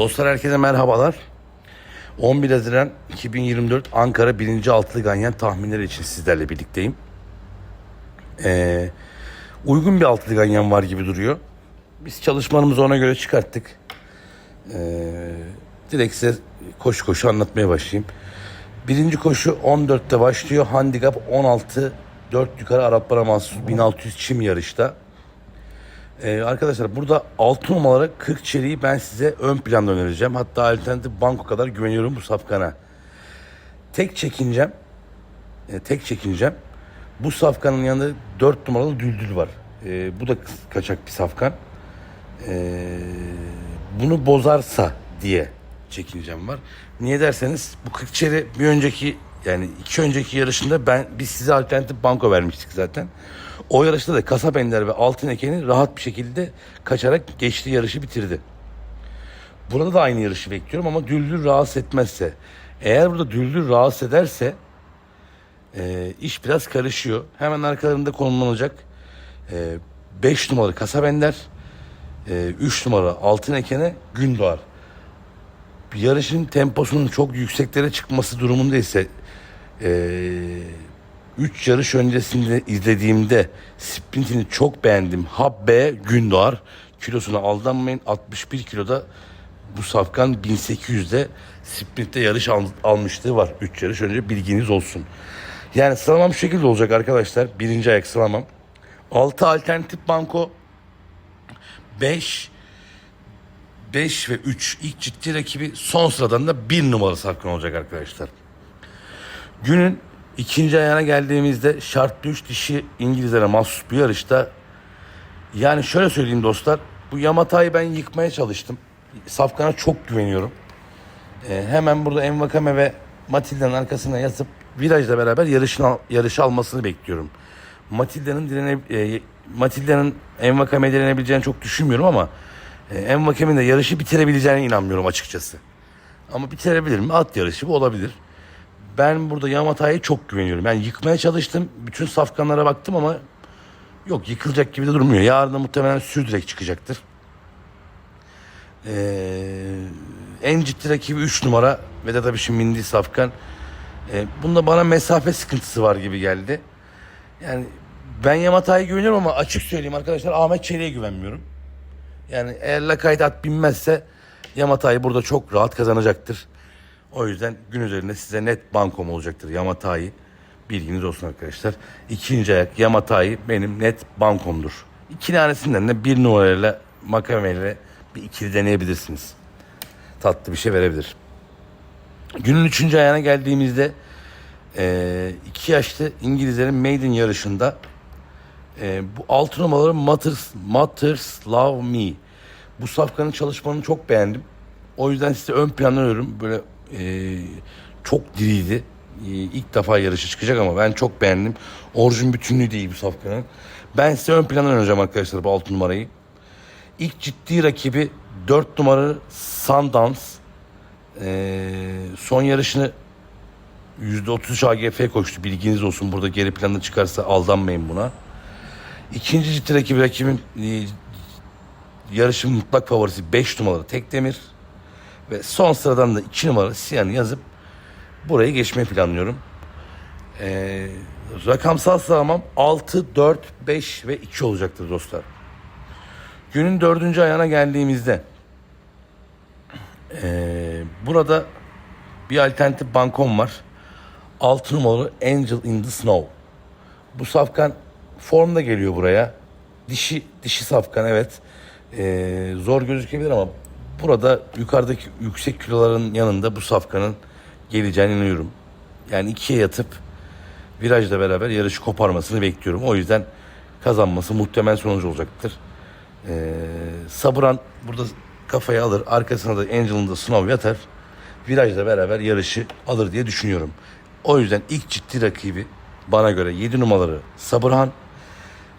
Dostlar herkese merhabalar. 11 Haziran 2024 Ankara 1. Altılı Ganyan tahminleri için sizlerle birlikteyim. Ee, uygun bir altılı ganyan var gibi duruyor. Biz çalışmalarımızı ona göre çıkarttık. Ee, direkt size koşu koşu anlatmaya başlayayım. Birinci koşu 14'te başlıyor. Handikap 16 4 yukarı Araplara mahsus 1600 çim yarışta. Ee, arkadaşlar burada 6 numaralı 40 çeliği ben size ön planda önereceğim. Hatta alternatif banko kadar güveniyorum bu safkana. Tek çekincem e, tek çekincem bu safkanın yanında 4 numaralı düldül var. E, bu da kaçak bir safkan. E, bunu bozarsa diye çekincem var. Niye derseniz bu 40 çeli bir önceki yani iki önceki yarışında ben biz size alternatif banko vermiştik zaten. O yarışta da Kasap Ender ve Altın Eken'i rahat bir şekilde kaçarak geçti yarışı bitirdi. Burada da aynı yarışı bekliyorum ama Düldül rahatsız etmezse. Eğer burada Düldül rahatsız ederse e, iş biraz karışıyor. Hemen arkalarında konumlanacak 5 numaralı Kasap Ender, 3 numara Altın Eken'e Gündoğar. Yarışın temposunun çok yükseklere çıkması durumunda ise 3 yarış öncesinde izlediğimde sprintini çok beğendim. Habbe Gündoğar kilosuna aldanmayın 61 kiloda bu safkan 1800'de sprintte yarış al, almışlığı var. 3 yarış önce bilginiz olsun. Yani sıralamam şu şekilde olacak arkadaşlar. Birinci ayak sıralamam. 6 alternatif banko 5 5 ve 3 ilk ciddi rakibi son sıradan da 1 numaralı safkan olacak arkadaşlar. Günün ikinci ayağına geldiğimizde şartlı 3 dişi İngilizlere mahsus bir yarışta yani şöyle söyleyeyim dostlar bu Yamata'yı ben yıkmaya çalıştım. Safkan'a çok güveniyorum. Ee, hemen burada Envakame ve Matilda'nın arkasına yatıp virajla beraber yarışın al- yarışı almasını bekliyorum. Matilda'nın direne, e, Matilda'nın Envakame'ye direnebileceğini çok düşünmüyorum ama e, Envakame'nin de yarışı bitirebileceğine inanmıyorum açıkçası. Ama bitirebilir mi? At yarışı bu olabilir. Ben burada Yamata'ya çok güveniyorum. Yani yıkmaya çalıştım. Bütün safkanlara baktım ama yok yıkılacak gibi de durmuyor. Yarın da muhtemelen sürdürek çıkacaktır. Ee, en ciddi rakibi 3 numara Vedat Abiş'in bindiği safkan. Ee, bunda bana mesafe sıkıntısı var gibi geldi. Yani ben Yamata'ya güveniyorum ama açık söyleyeyim arkadaşlar Ahmet Çelik'e güvenmiyorum. Yani eğer Lakayt at binmezse Yamata'yı burada çok rahat kazanacaktır. O yüzden gün üzerinde size net bankom olacaktır Yamata'yı. Bilginiz olsun arkadaşlar. İkinci ayak Yamata'yı benim net bankomdur. İki tanesinden de bir numarayla makameyle bir ikili deneyebilirsiniz. Tatlı bir şey verebilir. Günün üçüncü ayağına geldiğimizde eee, iki yaşlı İngilizlerin maiden yarışında eee, bu altı numaralı Matters, Matters Love Me. Bu safkanın çalışmanı çok beğendim. O yüzden size ön plana öneriyorum. Böyle eee, çok diriydi. Eee, ilk defa yarışa çıkacak ama ben çok beğendim. Orijin bütünlüğü de bu safkanın. Ben size ön plana önereceğim arkadaşlar bu altı numarayı. İlk ciddi rakibi 4 numaralı Sundance. Ee, son yarışını %33 AGF koştu. Bilginiz olsun. Burada geri planda çıkarsa aldanmayın buna. İkinci ciddi rakibi rakibin e, yarışın mutlak favorisi 5 numaralı Tekdemir. Ve son sıradan da 2 numaralı Siyan'ı yazıp burayı geçmeyi planlıyorum. Ee, rakamsal sıralamam 6, 4, 5 ve 2 olacaktır dostlar. Günün dördüncü ayağına geldiğimizde eee, burada bir alternatif bankom var. 6 numaralı Angel in the Snow. Bu safkan formda geliyor buraya. Dişi dişi safkan evet. Eee, zor gözükebilir ama burada yukarıdaki yüksek kiloların yanında bu safkanın geleceğine inanıyorum. Yani ikiye yatıp virajla beraber yarışı koparmasını bekliyorum. O yüzden kazanması muhtemel sonucu olacaktır. Ee, Sabıran burada kafayı alır. Arkasına da Angel'ın da Snow yatar. Virajla beraber yarışı alır diye düşünüyorum. O yüzden ilk ciddi rakibi bana göre 7 numaralı Sabırhan.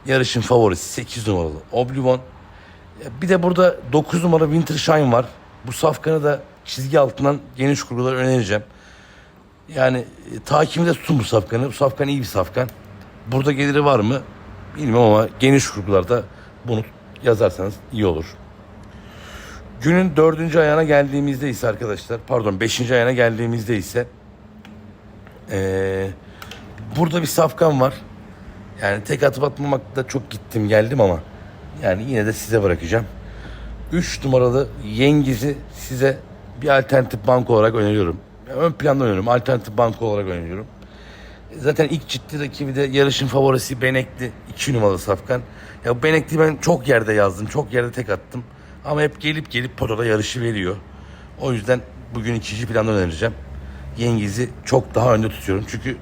Yarışın favorisi 8 numaralı Oblivion. Bir de burada 9 numara Winter Shine var. Bu safkanı da çizgi altından geniş kurgular önereceğim. Yani e, takibinde tutun bu safkanı. Bu safkan iyi bir safkan. Burada geliri var mı? Bilmiyorum ama geniş kurgularda bunu yazarsanız iyi olur. Günün dördüncü ayağına geldiğimizde ise arkadaşlar pardon beşinci ayağına geldiğimizde ise ee, burada bir safkan var. Yani tek atıp atmamakta çok gittim geldim ama yani yine de size bırakacağım. 3 numaralı Yengiz'i size bir alternatif banko olarak öneriyorum. Ön planda öneriyorum. Alternatif banko olarak öneriyorum. Zaten ilk ciddi rakibi de yarışın favorisi Benekli 2 numaralı Safkan. Ya Benekli ben çok yerde yazdım. Çok yerde tek attım. Ama hep gelip gelip potada yarışı veriyor. O yüzden bugün ikinci planda önereceğim. Yengiz'i çok daha önde tutuyorum. Çünkü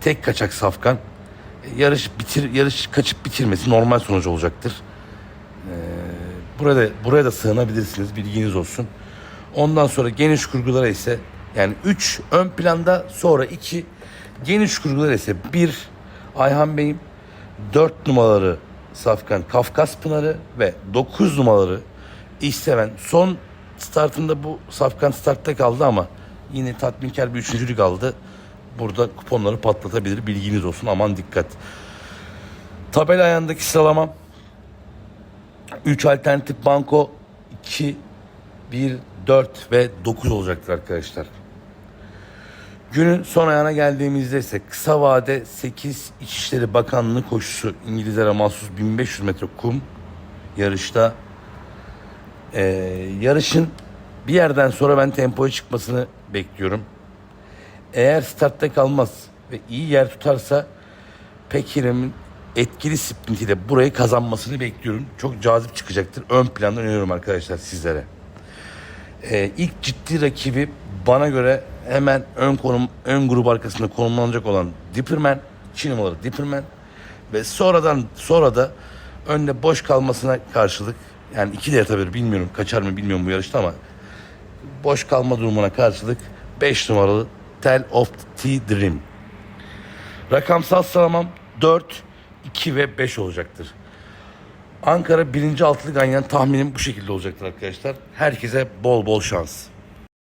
tek kaçak Safkan. Yarış bitir yarış kaçıp bitirmesi normal sonuç olacaktır. Burada buraya da sığınabilirsiniz bilginiz olsun. Ondan sonra geniş kurgulara ise yani 3 ön planda sonra 2 geniş kurgulara ise 1 Ayhan Bey'im 4 numaraları Safkan Kafkas Pınarı ve 9 numaraları İsteven son startında bu Safkan startta kaldı ama yine tatminkar bir üçüncülük aldı. Burada kuponları patlatabilir bilginiz olsun aman dikkat. Tabela ayağındaki sıralamam 3 alternatif banko 2, 1, 4 ve 9 olacaktır arkadaşlar. Günün son ayağına geldiğimizde ise kısa vade 8 İçişleri Bakanlığı koşusu İngilizlere mahsus 1500 metre kum yarışta Ee, yarışın bir yerden sonra ben tempoya çıkmasını bekliyorum. Eğer startta kalmaz ve iyi yer tutarsa Pekir'in etkili sprintiyle burayı kazanmasını bekliyorum. Çok cazip çıkacaktır. Ön planda öneriyorum arkadaşlar sizlere. Ee, ilk ciddi rakibi bana göre hemen ön konum ön grup arkasında konumlanacak olan Dipperman, Çin numaralı Dipperman ve sonradan sonra da önde boş kalmasına karşılık yani iki de yapabilir bilmiyorum kaçar mı bilmiyorum bu yarışta ama boş kalma durumuna karşılık 5 numaralı Tell of the Dream. Rakamsal sıralamam 4, 2 ve 5 olacaktır. Ankara birinci altılı ganyan tahminim bu şekilde olacaktır arkadaşlar. Herkese bol bol şans.